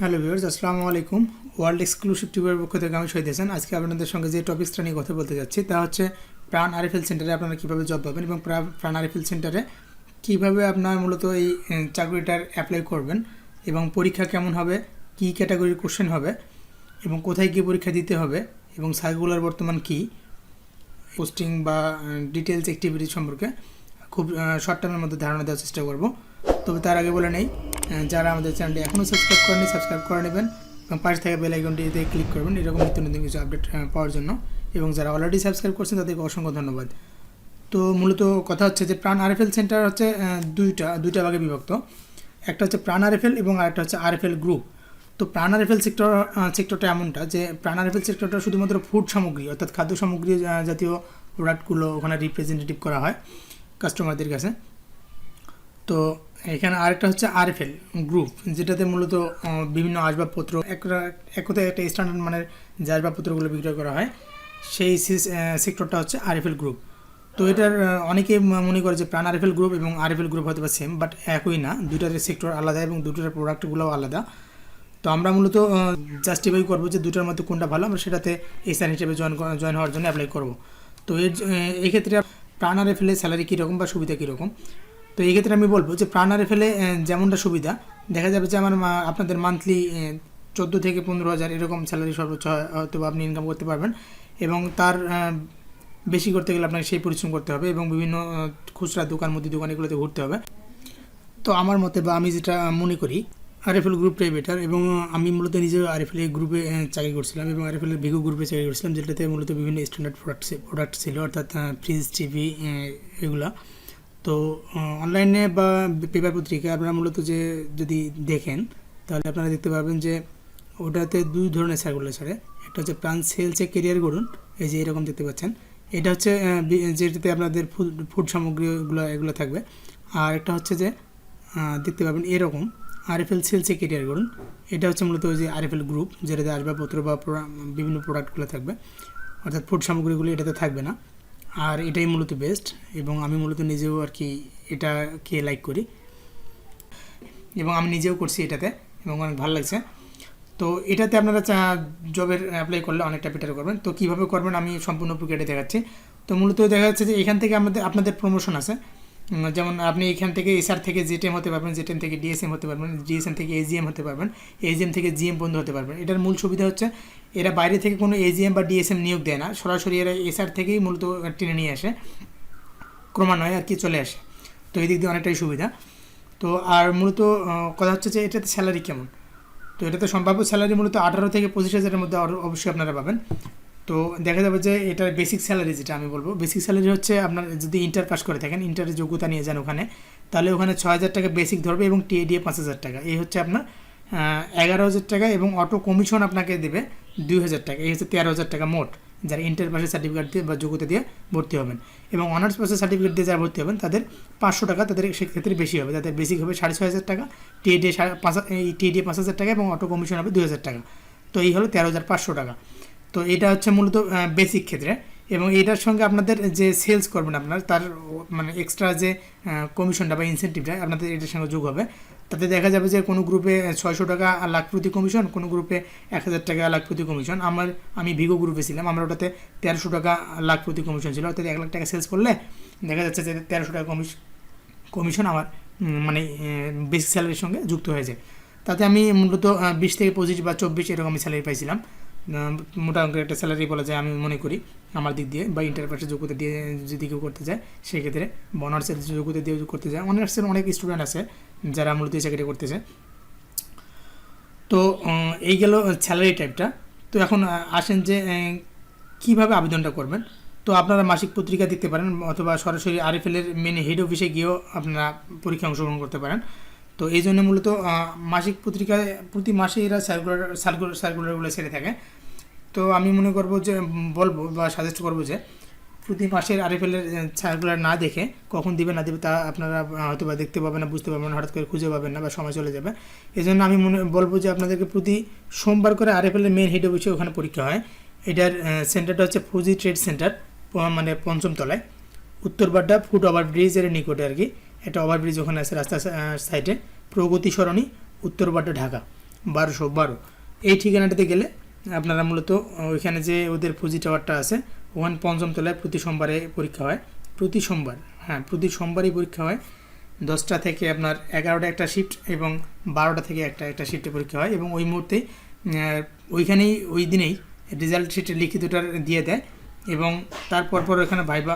Hello viewers, আসসালামু আলাইকুম। World exclusive টিভির পক্ষ থেকে আমি শহীদ হাসান। আজকে আপনাদের সঙ্গে যে টপিকসটা নিয়ে কথা বলতে যাচ্ছি, তা হচ্ছে প্রাণ আরএফএল সেন্টারে আপনারা কীভাবে জব পাবেন এবং প্রা- প্রাণ আরএফএল সেন্টারে কীভাবে আপনার মূলত এই চাকরিটার অ্যাপ্লাই করবেন এবং পরীক্ষা কেমন হবে, কী ক্যাটাগরির কোশ্চেন হবে এবং কোথায় গিয়ে পরীক্ষা দিতে হবে এবং সার্কুলার বর্তমান কী পোস্টিং বা ডিটেলস অ্যাক্টিভিটি সম্পর্কে খুব শর্ট টার্মের মধ্যে ধারণা দেওয়ার চেষ্টা করব। তবে তার আগে বলে নেই যারা আমাদের চ্যানেলটি এখনও সাবস্ক্রাইব করেনি সাবস্ক্রাইব করে নেবেন। এবং পাশে থাকা বেল আইকনটিতে ক্লিক করবেন, এরকম নিত্য নতুন কিছু আপডেট পাওয়ার জন্য। এবং যারা অলরেডি সাবস্ক্রাইব করছেন, তাদেরকে অসংখ্য ধন্যবাদ। তো মূলত কথা হচ্ছে যে প্রাণ আরএফএল সেন্টার হচ্ছে দুইটা দুইটা ভাগে বিভক্ত। একটা হচ্ছে প্রাণ আরএফএল এবং আরেকটা হচ্ছে আরএফএল গ্রুপ তো প্রাণ আরএফএল সেক্টর সেক্টরটা এমনটা যে প্রাণ আরএফএল সেক্টরটা শুধুমাত্র ফুড সামগ্রী, অর্থাৎ খাদ্য সামগ্রী জাতীয় প্রোডাক্টগুলো ওখানে রিপ্রেজেন্টেটিভ করা হয় কাস্টমারদের কাছে। তো এখানে আরেকটা হচ্ছে আরএফএল গ্রুপ, যেটাতে মূলত বিভিন্ন আসবাবপত্র একটা একটা স্ট্যান্ডার্ড মানের যে আসবাবপত্রগুলো বিক্রয় করা হয়, সেই সেক্টরটা হচ্ছে আরএফএল গ্রুপ। তো এটার অনেকে মনে করে যে প্রাণ আরএফএল গ্রুপ এবং আরএফএল গ্রুপ হয়তো বা সেম বাট একই না। দুটার সেক্টর আলাদা এবং দুটার প্রোডাক্টগুলোও আলাদা। তো আমরা মূলত জাস্টিফাই করব যে দুটার মধ্যে কোনটা ভালো, আমরা সেটাতে এসআর হিসেবে জয়েন জয়েন হওয়ার জন্য অ্যাপ্লাই করব। তো এর এক্ষেত্রে প্রাণ আরএফএলের স্যালারি কীরকম বা সুবিধা কীরকম? তো এই ক্ষেত্রে আমি বলব যে প্রাণ আরএফএলে যেমনটা সুবিধা, দেখা যাবে যে আমার আপনাদের মান্থলি চোদ্দ থেকে পনেরো হাজার এরকম স্যালারি সর্বোচ্চ হয়- হয়তো আপনি ইনকাম করতে পারবেন এবং তার বেশি করতে গেলে আপনাকে সেই পরিশ্রম করতে হবে এবং বিভিন্ন খুচরা দোকান, মুদি দোকান এগুলোতে ঘুরতে হবে। তো আমার মতে বা আমি যেটা মনে করি আরএফএল গ্রুপটাই বেটার এবং আমি মূলত নিজেও আরএফএল গ্রুপে চাকরি করছিলাম এবং আরএফএল ভিগো গ্রুপে চাকরি করছিলাম যেটাতে মূলত বিভিন্ন স্ট্যান্ডার্ড প্রোডাক্ট প্রোডাক্ট ছিল, অর্থাৎ ফ্রিজ টিভি এগুলা। তো অনলাইনে বা পেপার পত্রিকা আপনারা মূলত যে, যদি দেখেন, তাহলে আপনারা দেখতে পাবেন যে, ওটাতে দুই ধরনের সার্কুলার ছাড়ে একটা হচ্ছে প্রাণ সেলসে কেরিয়ার গড়ুন, এই যে এরকম দেখতে পাচ্ছেন। এটা হচ্ছে যেটাতে আপনাদের ফুড ফুড সামগ্রীগুলো, এগুলো থাকবে। আর একটা হচ্ছে যে দেখতে পাবেন এরকম আরএফএল সেলসে কেরিয়ার করুন এটা হচ্ছে মূলত ওই যে আরএফএল গ্রুপ যেটাতে আসবাবপত্র বা বিভিন্ন প্রোডাক্টগুলো থাকবে। অর্থাৎ ফুড সামগ্রীগুলো এটাতে থাকবে না। আর এটাই মূলত বেস্ট এবং আমি মূলত নিজেও আর কি এটাকে লাইক করি। এবং আমি নিজেও করছি এটাতে এবং অনেক ভালো লাগছে। তো এটাতে আপনারা জবের অ্যাপ্লাই করলে অনেকটা বেটার করবেন। তো কীভাবে করবেন আমি সম্পূর্ণ প্রক্রিয়াটা দেখাচ্ছি। তো মূলত দেখা যাচ্ছে যে এখান থেকে আমাদের, আপনাদের প্রমোশন আছে। যেমন আপনি এখান থেকে এসআর থেকে জেটেম হতে পারবেন জেটেম থেকে ডিএসএম হতে পারবেন ডিএসএম থেকে এজিএম হতে পারবেন এজিএম থেকে জিএম বন্ধু হতে পারবেন। এটার মূল সুবিধা হচ্ছে, এরা বাইরে থেকে কোনো এজিএম বা ডিএসএম নিয়োগ দেয় না, সরাসরি এরা এসআর থেকেই মূলত টেনে নিয়ে আসে, ক্রমান্বয়ে আর কি চলে আসে। তো এই দিক দিয়ে অনেকটাই সুবিধা। তো আর মূলত কথা হচ্ছে যে এটাতে স্যালারি কেমন? তো এটাতে সম্ভাব্য স্যালারি মূলত আঠারো থেকে পঁচিশ হাজারের মধ্যে অবশ্যই আপনারা পাবেন। তো দেখা যাবে যে এটার বেসিক স্যালারি যেটা আমি বলব। বেসিক স্যালারি হচ্ছে আপনার যদি ইন্টার পাস করে থাকেন ইন্টারের যোগ্যতা নিয়ে যান ওখানে, তাহলে ওখানে ছ হাজার টাকা বেসিক ধরবে এবং টিএ দিয়ে পাঁচ হাজার টাকা। এই হচ্ছে আপনার এগারো হাজার টাকা এবং অটো কমিশন আপনাকে দেবে দুই হাজার টাকা। এই হচ্ছে তেরো হাজার টাকা মোট। যারা ইন্টার পাসের সার্টিফিকেট দিয়ে বা যোগ্যতা দিয়ে ভর্তি হবেন। এবং অনার্স পাসের সার্টিফিকেট দিয়ে যারা ভর্তি হবেন, তাদের পাঁচশো টাকা তাদের সেক্ষেত্রে বেশি হবে। তাদের বেসিক হবে সাড়ে ছয় হাজার টাকা টিএ দিয়ে সাড়ে পাঁচ এই টিএ দিয়ে পাঁচ হাজার টাকা এবং অটো কমিশন হবে দুই হাজার টাকা। তো এই হলো তেরো হাজার পাঁচশো টাকা। তো এটা হচ্ছে মূলত বেসিক ক্ষেত্রে। এবং এটার সঙ্গে আপনাদের যে সেলস করবেন আপনার, তার মানে এক্সট্রা যে কমিশনটা বা ইনসেন্টিভটা আপনাদের এটার সঙ্গে যোগ হবে। তাতে দেখা যাবে যে কোনো গ্রুপে ছয়শো টাকা লাখ প্রতি কমিশন কোনো গ্রুপে এক হাজার টাকা লাখ প্রতি কমিশন আমার, আমি ভিগো গ্রুপে ছিলাম, আমার ওটাতে তেরোশো টাকা লাখ প্রতি কমিশন ছিল। অর্থাৎ এক লাখ টাকা সেলস করলে দেখা যাচ্ছে যে তেরোশো টাকা কমিশন কমিশন আমার মানে বেসিক স্যালারির সঙ্গে যুক্ত হয়ে যায় তাতে আমি মূলত বিশ থেকে পঁচিশ বা চব্বিশ এরকম আমি স্যালারি পাইছিলাম। মোটা অঙ্কের একটা স্যালারি বলা যায় আমি মনে করি আমার দিক দিয়ে বা ইন্টার পাসের যোগ্যতা দিয়ে যদি কেউ করতে যায় সেক্ষেত্রে বনার্সের যোগ্যতা দিয়ে করতে যায় অনার্সের অনেক স্টুডেন্ট আছে যারা মূলত এই চাকরিটা করতেছে তো এই গেল স্যালারি টাইপটা তো এখন আসেন যে কীভাবে আবেদনটা করবেন? তো আপনারা মাসিক পত্রিকা দিতে পারেন অথবা সরাসরি আরএফএলের মেন হেড অফিসে গিয়েও আপনারা পরীক্ষা অংশগ্রহণ করতে পারেন। তো এই জন্য মূলত মাসিক পত্রিকায় প্রতি মাসে এরা সার্কুলার সার্কুলার সার্কুলারগুলো ছেড়ে থাকে। তো আমি মনে করব যে, বলব বা সাজেস্ট করব যে, প্রতি মাসের আরএফএলের সার্কুলার না দেখে কখন দিবে না দিবে তা আপনারা হয়তো বা দেখতে পাবেন না, বুঝতে পারবেন হঠাৎ করে খুঁজে পাবেন না বা সময় চলে যাবে। এই জন্য আমি মনে, বলব যে আপনাদেরকে প্রতি সোমবার করে আরএফএলের মেন হেড অফিসে ওখানে পরীক্ষা হয়। এটার সেন্টারটা হচ্ছে ফুজি ট্রেড সেন্টার মানে পঞ্চম তলায়। উত্তরবাড্ডা ফুট ওভার ব্রিজের নিকটে আর কি। একটা ওভারব্রিজ ওখানে আছে রাস্তার সাইডে প্রগতি সরণি উত্তরবাড্ডা ঢাকা। বারোশো বারো। এই ঠিকানাটাতে গেলে আপনারা মূলত ওইখানে যে ওদের ফুজি টাওয়ারটা আছে, ওখানে পঞ্চম তলায় প্রতি সোমবারে পরীক্ষা হয়। প্রতি সোমবার হ্যাঁ প্রতি সোমবারই পরীক্ষা হয়। দশটা থেকে আপনার এগারোটা একটা শিফট এবং বারোটা থেকে একটা একটা শিফটে পরীক্ষা হয় এবং ওই মুহূর্তেই ওইখানেই, ওই দিনেই রেজাল্ট শিটে লিখিতটা দিয়ে দেয় এবং তারপর পর ওখানে ভাইবা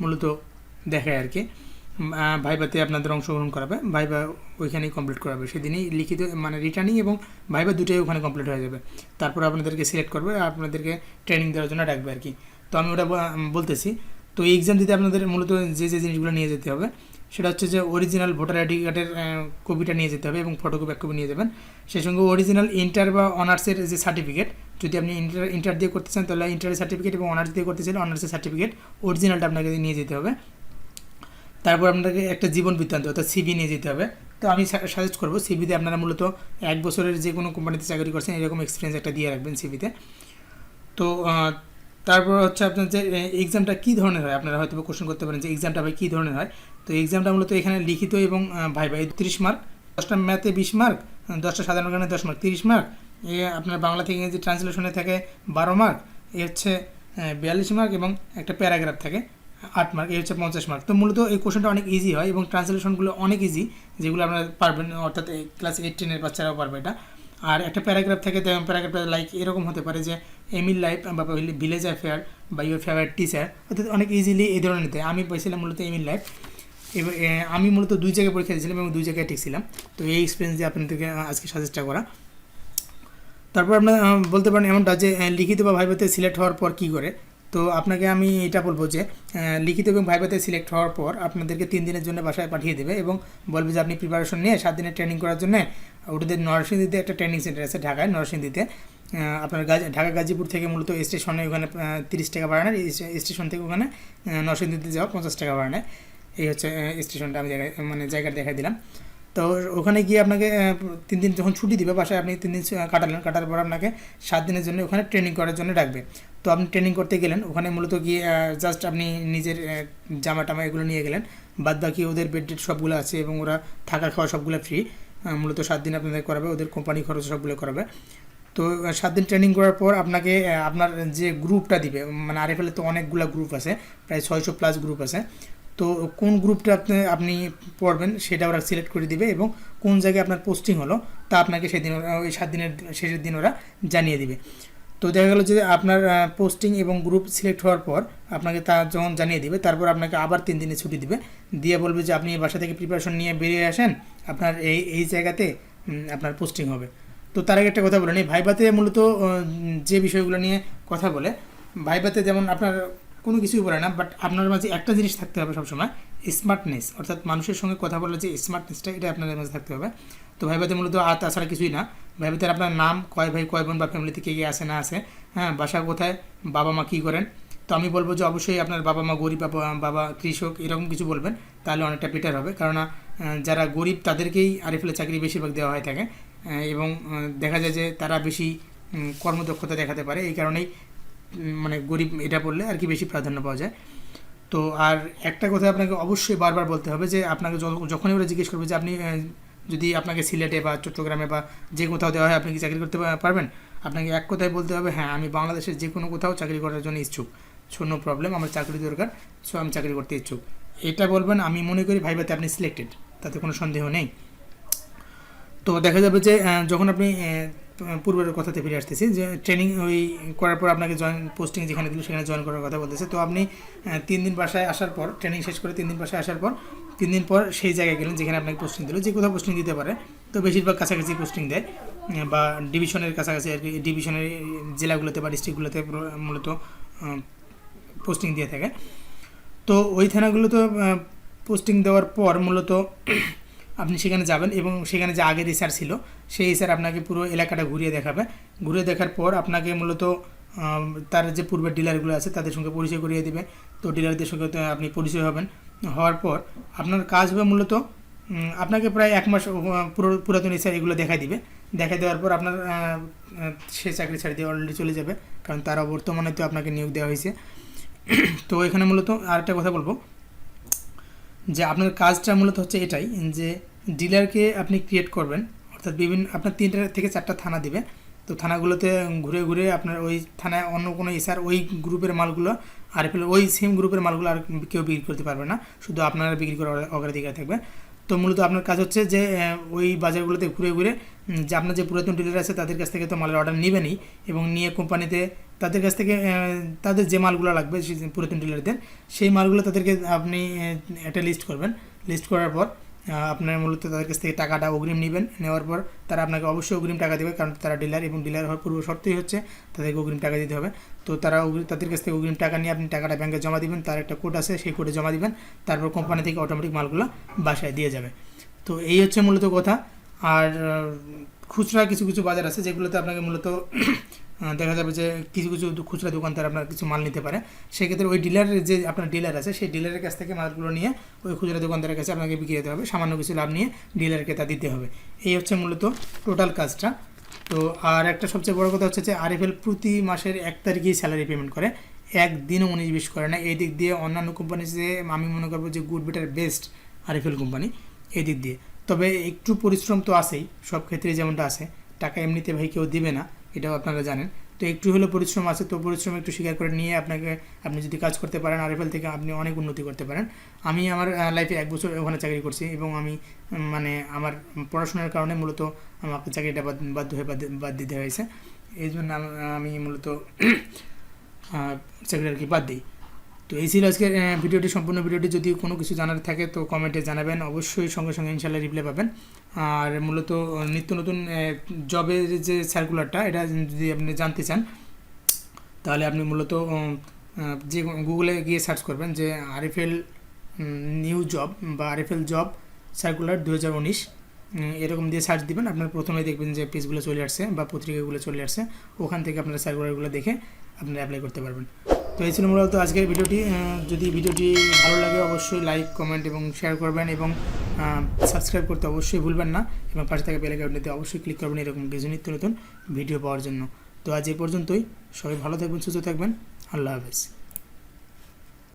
মূলত দেখায় আর কি। ভাইভাতে আপনাদের অংশগ্রহণ করাবে, ভাইবা ওইখানেই কমপ্লিট করাবে। সেদিনই লিখিত মানে রিটার্নিং এবং ভাইবা দুটোই ওখানে কমপ্লিট হয়ে যাবে। তারপর আপনাদেরকে সিলেক্ট করবে আর আপনাদেরকে ট্রেনিং দেওয়ার জন্য ডাকবে আর কি তো আমি ওটা বলতেছি, তো এই এক্সাম দিতে আপনাদের মূলত যে যে জিনিসগুলো নিয়ে যেতে হবে, সেটা হচ্ছে যে অরিজিনাল ভোটার আইডি কার্ডের কপিটা নিয়ে যেতে হবে এবং ফটোকপি এক কপি নিয়ে যাবেন। সেই সঙ্গে অরিজিনাল ইন্টার বা অনার্সের যে সার্টিফিকেট যদি আপনি ইন্টার ইন্টার দিয়ে করতে চান, তাহলে ইন্টারের সার্টিফিকেট এবং অনার্স দিয়ে করতে চাইলে অনার্সের সার্টিফিকেট অরিজিনালটা আপনাকে নিয়ে যেতে হবে। তারপর আপনাকে একটা জীবন বৃত্তান্ত, অর্থাৎ সিবি নিয়ে যেতে হবে। তো আমি সাজেস্ট করব সিবিতে আপনারা মূলত এক বছরের যে কোনো কোম্পানিতে চাকরি করছেন, এরকম এক্সপিরিয়েন্স একটা দিয়ে রাখবেন সিবিতে তো। তারপর হচ্ছে আপনার যে এক্সামটা কী ধরনের হয়? আপনারা হয়তো কোশ্চেন করতে পারেন যে এক্সামটা ভাই কী ধরনের হয়? তো এক্সামটা মূলত এখানে লিখিত এবং ভাইবা এই তিরিশ মার্ক দশটা ম্যাথে বিশ মার্ক দশটা সাধারণ জ্ঞানে দশ মার্ক তিরিশ মার্ক এ আপনার বাংলা থেকে ইংরেজি ট্রান্সলেশনে থাকে বারো মার্ক এ হচ্ছে বিয়াল্লিশ মার্ক এবং একটা প্যারাগ্রাফ থাকে। আট মার্ক এই হচ্ছে পঞ্চাশ মার্ক তো মূলত এই কোশ্চেনটা অনেক ইজি হয় এবং ট্রান্সলেশনগুলো অনেক ইজি যেগুলো আপনারা পারবেন, অর্থাৎ ক্লাস এইট টেনের বাচ্চারাও পারবে এটা। আর একটা প্যারাগ্রাফ থাকে প্যারাগ্রাফটা লাইক এরকম হতে পারে যে এমিল লাইফ বা ভিলেজ অ্যাফেয়ার বা ইউর ফেভারিট টিচার অর্থাৎ অনেক ইজিলি এই ধরনের নিতে আমি পেয়েছিলাম মূলত এমিল লাইফ এবার আমি মূলত দুই জায়গায় পরীক্ষা দিয়েছিলাম এবং দুই জায়গায় টিকছিলাম। তো এই এক্সপিরিয়েন্স দিয়ে আপনাদেরকে আজকে সাজেস্টটা করা। তারপর আপনার বলতে পারেন এমনটা যে লিখিত বা ভাইভাতে সিলেক্ট হওয়ার পর কী করে? তো আপনাকে আমি এটা বলব যে লিখিত এবং ভাইভাতে সিলেক্ট হওয়ার পর আপনাদেরকে তিন দিনের জন্য বাসায় পাঠিয়ে দেবে এবং বলবে যে আপনি প্রিপারেশন নিয়ে সাত দিনের ট্রেনিং করার জন্য ওটাদের নরসিংদীতে একটা ট্রেনিং সেন্টার আছে ঢাকায়, নরসিংদীতে। আপনার গাজী, ঢাকা গাজীপুর থেকে মূলত স্টেশনে ওখানে তিরিশ টাকা ভাড়া স্টেশন থেকে ওখানে নরসিংদীতে যাওয়া পঞ্চাশ টাকা ভাড়া নেয়। এই হচ্ছে স্টেশনটা আমি জায়গায় মানে জায়গাটা দেখা দিলাম। তো ওখানে গিয়ে আপনাকে তিন দিন যখন ছুটি দিবে বাসায়, আপনি তিন দিন কাটালেন। কাটার পর আপনাকে সাত দিনের জন্য ওখানে ট্রেনিং করার জন্য ডাকবে। তো আপনি ট্রেনিং করতে গেলেন, ওখানে মূলত গিয়ে জাস্ট আপনি নিজের জামা টামা এগুলো নিয়ে গেলেন। বাদ বাকি ওদের বেড টেড সবগুলো আছে এবং ওরা থাকা খাওয়া সবগুলো ফ্রি মূলত সাত দিন আপনাদের করাবে, ওদের কোম্পানি খরচ সবগুলো করাবে। তো সাত দিন ট্রেনিং করার পর আপনাকে আপনার যে গ্রুপটা দিবে মানে আরএফএলে তো অনেকগুলো গ্রুপ আছে, প্রায় ছয়শো প্লাস গ্রুপ আছে। তো কোন গ্রুপটা আপনি আপনি পড়বেন সেটা ওরা সিলেক্ট করে দিবে এবং কোন জায়গায় আপনার পোস্টিং হলো তা আপনাকে সেদিন ওই সাত দিনের শেষের দিন ওরা জানিয়ে দিবে। তো দেখা গেলো যে আপনার পোস্টিং এবং গ্রুপ সিলেক্ট হওয়ার পর আপনাকে তা যখন জানিয়ে দিবে, তারপর আপনাকে আবার তিন দিনে ছুটি দিবে। দিয়ে বলবে যে, আপনি বাসা থেকে প্রিপারেশন নিয়ে বেরিয়ে আসেন, আপনার এই এই জায়গাতে আপনার পোস্টিং হবে। তো তার আগে একটা কথা বলে নিই। ভাইবাতে মূলত যে বিষয়গুলো নিয়ে কথা বলে, ভাইবাতে যেমন আপনার কোনো কিছুই বলে না বাট আপনার মাঝে একটা জিনিস থাকতে হবে সবসময় স্মার্টনেস অর্থাৎ মানুষের সঙ্গে কথা বলার যে স্মার্টনেসটা এটা আপনাদের মাঝে থাকতে হবে। তো ভাইবাতে মূলত আর তাছাড়া কিছুই না। ভাইবাতে আপনার নাম, কয় ভাই, কয় বোন বা ফ্যামিলিতে কে কে আসে না আসে হ্যাঁ বাসা কোথায়, বাবা মা কী করেন, তো আমি বলব যে অবশ্যই আপনার বাবা মা গরিব, বাবা বাবা কৃষক, এরকম কিছু বলবেন, তাহলে অনেকটা বেটার হবে। কেননা যারা গরিব, তাদেরকেই আরএফএলে চাকরি বেশিরভাগ দেওয়া হয়ে থাকে এবং দেখা যায় যে তারা বেশি কর্মদক্ষতা দেখাতে পারে। এই কারণেই মানে গরিব এটা বললে আর কি বেশি প্রাধান্য পাওয়া যায়। তো আর একটা কথা আপনাকে অবশ্যই বারবার বলতে হবে যে আপনাকে যখনই ওরা জিজ্ঞেস করবে যে আপনি যদি আপনাকে সিলেটে বা চট্টগ্রামে বা যে কোথাও দেওয়া হয় আপনি কি চাকরি করতে পারবেন? আপনাকে এক কথায় বলতে হবে হ্যাঁ আমি বাংলাদেশের যে কোনো কোথাও চাকরি করার জন্য ইচ্ছুক। সো নো প্রবলেম আমার চাকরি দরকার সো আমি চাকরি করতে ইচ্ছুক। এটা বলবেন, আমি মনে করি ভাইবাতে আপনি সিলেক্টেড তাতে কোনো সন্দেহ নেই। তো দেখা যাবে যে যখন আপনি পূর্বের কথাতে ফিরে আসতেছি যে ট্রেনিং ওই করার পর আপনাকে জয়েন পোস্টিং যেখানে দিল সেখানে জয়েন করার কথা বলতেছে। তো আপনি তিন দিন বাসায় আসার পর ট্রেনিং শেষ করে তিন দিন বাসায় আসার পর, তিন দিন পর সেই জায়গায় গেলেন যেখানে আপনাকে পোস্টিং দিল। যে কোথাও পোস্টিং দিতে পারে, তো বেশিরভাগ কাছাকাছি পোস্টিং দেয়। বা ডিভিশনের কাছাকাছি আর কি ডিভিশনের জেলাগুলোতে বা ডিস্ট্রিক্টগুলোতে মূলত পোস্টিং দিয়ে থাকে। তো ওই থানাগুলোতে পোস্টিং দেওয়ার পর মূলত আপনি সেখানে যাবেন এবং সেখানে যে আগের স্যার ছিল, সেই স্যার আপনাকে পুরো এলাকাটা ঘুরিয়ে দেখাবে। ঘুরিয়ে দেখার পর আপনাকে মূলত তার যে পূর্বের ডিলারগুলো আছে, তাদের সঙ্গে পরিচয় করিয়ে দেবে। তো ডিলারদের সঙ্গে আপনি পরিচয় হবেন। হওয়ার পর আপনার কাজ হবে মূলত আপনাকে প্রায় এক মাস পুরো, পুরাতন স্যার এগুলো দেখা দিবে। দেখা দেওয়ার পর আপনার সে চাকরি ছাড় দিয়ে অলরেডি চলে যাবে, কারণ তারা বর্তমানে তো আপনাকে নিয়োগ দেওয়া হয়েছে। তো এখানে মূলত আরেকটা কথা বলব, যে আপনার কাজটা মূলত হচ্ছে এটাই, যে ডিলারকে আপনি ক্রিয়েট করবেন, অর্থাৎ বিভিন্ন, আপনার তিনটা থেকে চারটা থানা দিবে। তো থানাগুলোতে ঘুরে ঘুরে আপনার ওই থানায় অন্য কোনো এসআর ওই গ্রুপের মালগুলো আর ফেলে ওই সেম গ্রুপের মালগুলো আর কেউ বিক্রি করতে পারবে না। শুধু আপনারা বিক্রি করার অগ্রাধিকার থাকবে। তো মূলত আপনার কাজ হচ্ছে যে ওই বাজারগুলোতে ঘুরে ঘুরে যে আপনার যে পুরাতন ডিলার আছে তাদের কাছ থেকে তো মালের অর্ডার নেবেনই এবং নিয়ে কোম্পানিতে তাদের কাছ থেকে তাদের যে মালগুলো লাগবে সেই পুরাতন ডিলারদের সেই মালগুলো তাদেরকে আপনি একটা লিস্ট করবেন। লিস্ট করার পর আপনার মূলত তাদের কাছ থেকে টাকাটা অগ্রিম নেবেন। নেওয়ার পর তারা আপনাকে অবশ্যই অগ্রিম টাকা দেবে, কারণ তারা ডিলার এবং ডিলার হওয়ার পূর্ব শর্তই হচ্ছে তাদেরকে অগ্রিম টাকা দিতে হবে। তো তারা তাদের কাছ থেকে অগ্রিম টাকা নিয়ে আপনি টাকাটা ব্যাংকে জমা দিবেন, তার একটা কোড আছে, সেই কোডে জমা দিবেন, তারপর কোম্পানি থেকে অটোমেটিক মালগুলো বাসায় দিয়ে যাবে। তো এই হচ্ছে মূলত কথা। আর খুচরা কিছু কিছু বাজার আছে যেগুলোতে আপনাকে মূলত দেখা যাবে যে কিছু কিছু খুচরা দোকানদার আপনার কিছু মাল নিতে পারে। সেক্ষেত্রে ওই ডিলারের যে আপনার ডিলার আছে, সেই ডিলারের কাছ থেকে মালগুলো নিয়ে ওই খুচরা দোকানদারের কাছে আপনাকে বিক্রি দিতে হবে। সামান্য কিছু লাভ নিয়ে ডিলারকে তা দিতে হবে। এই হচ্ছে মূলত টোটাল কাজটা। তো আর একটা সবচেয়ে বড় কথা হচ্ছে যে আরএফএল প্রতি মাসের এক তারিখেই স্যালারি পেমেন্ট করে। একদিনও উনিশ বিশ করে না। এই দিক দিয়ে অন্যান্য কোম্পানি যে আমি মনে করব যে good better best RFL company এই দিক দিয়ে। তবে একটু পরিশ্রম তো আছেই। সব ক্ষেত্রে যেমনটা আছে। টাকা এমনিতে ভাই কেউ দিবে না। এটাও আপনারা জানেন। তো একটু হলেও পরিশ্রম আছে, তো পরিশ্রম একটু স্বীকার করে নিয়ে আপনাকে, আপনি যদি কাজ করতে পারেন, আরএফএল থেকে আপনি অনেক উন্নতি করতে পারেন। আমি আমার লাইফে এক বছর ওখানে চাকরি করছি এবং আমি মানে আমার পড়াশোনার কারণে মূলত আমাকে চাকরিটা বাধ্য হয়ে বাদ দিতে হয়েছে। এই জন্য আমি মূলত চাকরিটা চাকরি আর কি বাদ দিই। তো এই ছিল আজকের ভিডিওটি, সম্পূর্ণ ভিডিওটি। যদি কোনো কিছু জানার থাকে তো কমেন্টে জানাবেন। অবশ্যই সঙ্গে সঙ্গে ইনশাল্লাহ রিপ্লাই পাবেন। আর মূলত, নিত্য নতুন জবের যে সার্কুলারটা এটা যদি আপনি জানতে চান, তাহলে আপনি মূলত যে গুগলে গিয়ে সার্চ করবেন যে আরএফএল নিউ জব বা আরএফএল জব সার্কুলার দু হাজার উনিশ এরকম দিয়ে সার্চ দিবেন। আপনার প্রথমে দেখবেন যে পেজগুলো চলে আসছে বা পত্রিকাগুলো চলে আসছে। ওখান থেকে আপনারা সার্কুলারগুলো দেখে আপনারা অ্যাপ্লাই করতে পারবেন। তো এই ছিল মূলত আজকের ভিডিওটি। যদি ভিডিওটি ভালো লাগে অবশ্যই লাইক, কমেন্ট এবং শেয়ার করবেন এবং সাবস্ক্রাইব করতে অবশ্যই ভুলবেন না এবং পাশে থাকা বেলে আইকনটিতে অবশ্যই ক্লিক করবেন এরকম কিছু নিত্য নতুন ভিডিও পাওয়ার জন্য। তো আজ এই পর্যন্তই। সবাই ভালো থাকবেন, সুস্থ থাকবেন। আল্লাহ হাফেজ।